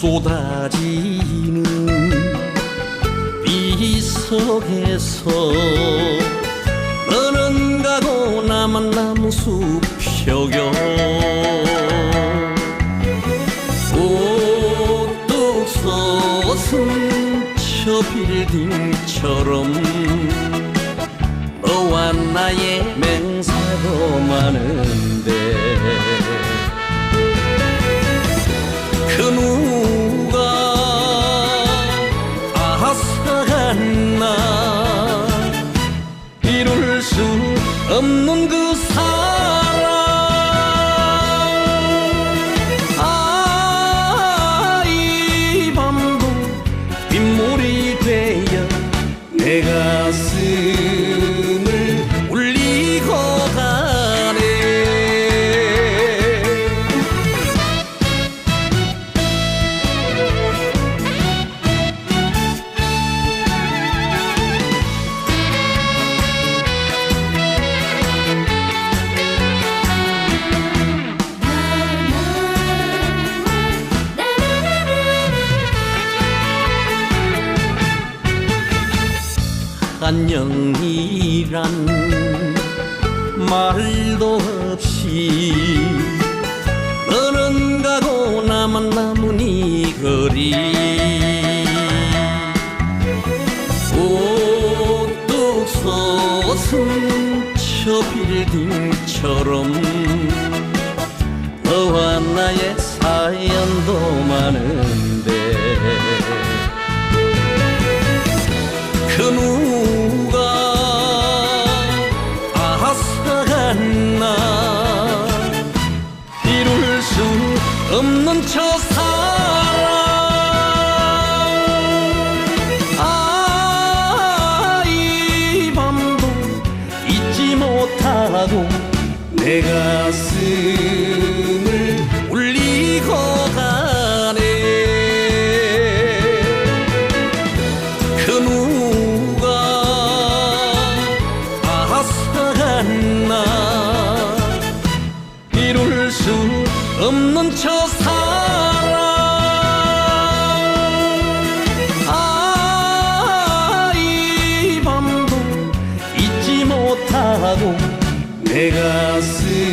쏟아지는 비 속에서 너는 가고 나만 남은 숲혀겨. 우뚝 솟은 저 빌딩처럼 너와 나의 맹세도 많은데 내 안녕이란 말도 없이 너는 가고 나만 남은 이 거리. 우뚝 솟은 저 빌딩처럼 너와 나의 사연도 많은 없는 저 사랑 아 이 밤도 잊지 못하고 내 가슴을 울리고 가네. 그 누가 아사간 나 없는 저 사랑 아이 밤도 잊지 못하고 내 가슴을